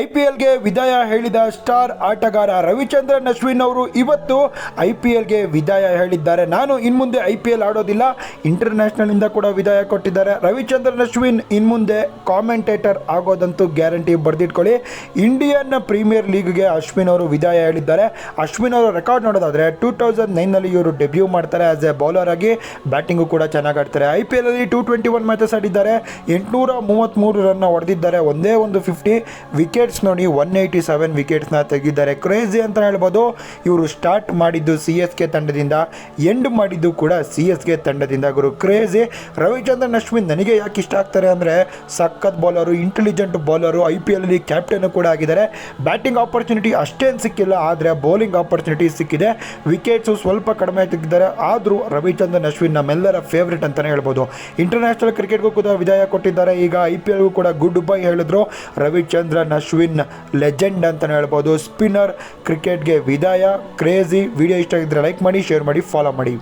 I P ಎಲ್ಗೆ ವಿದಾಯ ಹೇಳಿದ star ಆಟಗಾರ ರವಿಚಂದ್ರನ್, ಅಶ್ವಿನ್ ಅವರು ಇವತ್ತು ಐ ಪಿ ಎಲ್ಗೆ ವಿದಾಯ ಹೇಳಿದ್ದಾರೆ. ನಾನು ಇನ್ಮುಂದೆ ಐ ಪಿ ಎಲ್ ಆಡೋದಿಲ್ಲ. ಇಂಟರ್ನ್ಯಾಷನಲಿಂದ ಕೂಡ ವಿದಾಯ ಕೊಟ್ಟಿದ್ದಾರೆ. ರವಿಚಂದ್ರನ್, ಅಶ್ವಿನ್ ಇನ್ಮುಂದೆ ಕಾಮೆಂಟೇಟರ್ ಆಗೋದಂತೂ ಗ್ಯಾರಂಟಿ ಬರೆದಿಟ್ಕೊಳ್ಳಿ. ಇಂಡಿಯನ್ ಪ್ರೀಮಿಯರ್ ಲೀಗ್ಗೆ ಅಶ್ವಿನ್ ಅವರು ವಿದಾಯ ಹೇಳಿದ್ದಾರೆ. ಅಶ್ವಿನ್ ಅವರ ರೆಕಾರ್ಡ್ ನೋಡೋದಾದರೆ ಟೂ ತೌಸಂಡ್ ನೈನಲ್ಲಿ ಇವರು ಡೆಬ್ಯೂ ಮಾಡ್ತಾರೆ ಆಸ್ ಎ ಬೌಲರ್ ಆಗಿ. ಬ್ಯಾಟಿಂಗು ಕೂಡ ಚೆನ್ನಾಗಿ ಆಡ್ತಾರೆ. I P L two twenty one matches ಆಡಿದ್ದಾರೆ. ಎಂಟುನೂರ ಮೂವತ್ತ್ಮೂರು ರನ್ನ ಹೊಡೆದಿದ್ದಾರೆ. ಒಂದೇ ಒಂದು ಫಿಫ್ಟಿ. ವಿಕೆಟ್ಸ್ ನೋಡಿ ಒನ್ ಏಯ್ಟಿ ಸೆವೆನ್ ವಿಕೆಟ್ಸ್ನ ತೆಗೆದಿದ್ದಾರೆ. ಕ್ರೇಜಿ ಅಂತ ಹೇಳ್ಬೋದು. ಇವರು ಸ್ಟಾರ್ಟ್ ಮಾಡಿದ್ದು ಸಿ ಎಸ್ ಕೆ ತಂಡದಿಂದ ಎಂಡ್ ಮಾಡಿದ್ದು ಕೂಡ ಸಿ ಎಸ್ ಕೆ ತಂಡದಿಂದ ಗುರು. ಕ್ರೇಜಿ ರವಿಚಂದ್ರನ್, ಅಶ್ವಿನ್ ನನಗೆ ಯಾಕೆ ಇಷ್ಟ ಆಗ್ತಾರೆ ಅಂದರೆ ಸಖತ್ bowler intelligent bowler I P ಎಲ್ಲಿ ಕ್ಯಾಪ್ಟನ್ ಕೂಡ ಆಗಿದ್ದಾರೆ. ಬ್ಯಾಟಿಂಗ್ ಆಪರ್ಚುನಿಟಿ ಅಷ್ಟೇನು ಸಿಕ್ಕಿಲ್ಲ, ಆದರೆ ಬೌಲಿಂಗ್ ಆಪರ್ಚುನಿಟಿ ಸಿಕ್ಕಿದೆ. ವಿಕೆಟ್ಸು ಸ್ವಲ್ಪ ಕಡಿಮೆ ತೆಗೆದಿದ್ದಾರೆ, ಆದರೂ ರವಿಚಂದ್ರನ್, ಅಶ್ವಿನ್ ನಮ್ಮೆಲ್ಲರ ಫೇವ್ರೇಟ್ ಅಂತಲೇ ಹೇಳ್ಬೋದು. ಇಂಟರ್ನ್ಯಾಷನಲ್ ಕ್ರಿಕೆಟ್ಗೂ ಕೂಡ ವಿದಾಯ ಕೊಟ್ಟಿದ್ದಾರೆ. ಈಗ ಐ ಪಿ ಎಲ್ಗೂ ಕೂಡ ಗುಡ್ ಬೈ ಹೇಳಿದ್ರು. ರವಿಚಂದ್ರನ್, ಅಶ್ವಿನ್ ಲೆಜೆಂಡ್ ಅಂತಲೇ ಹೇಳ್ಬೋದು. ಸ್ಪಿನ್ನರ್, ಕ್ರಿಕೆಟ್ಗೆ ವಿದಾಯ. ಕ್ರೇಜಿ, ವಿಡಿಯೋ ಇಷ್ಟ ಆಗಿದ್ದರೆ ಲೈಕ್ ಮಾಡಿ ಶೇರ್ ಮಾಡಿ ಫಾಲೋ ಮಾಡಿ.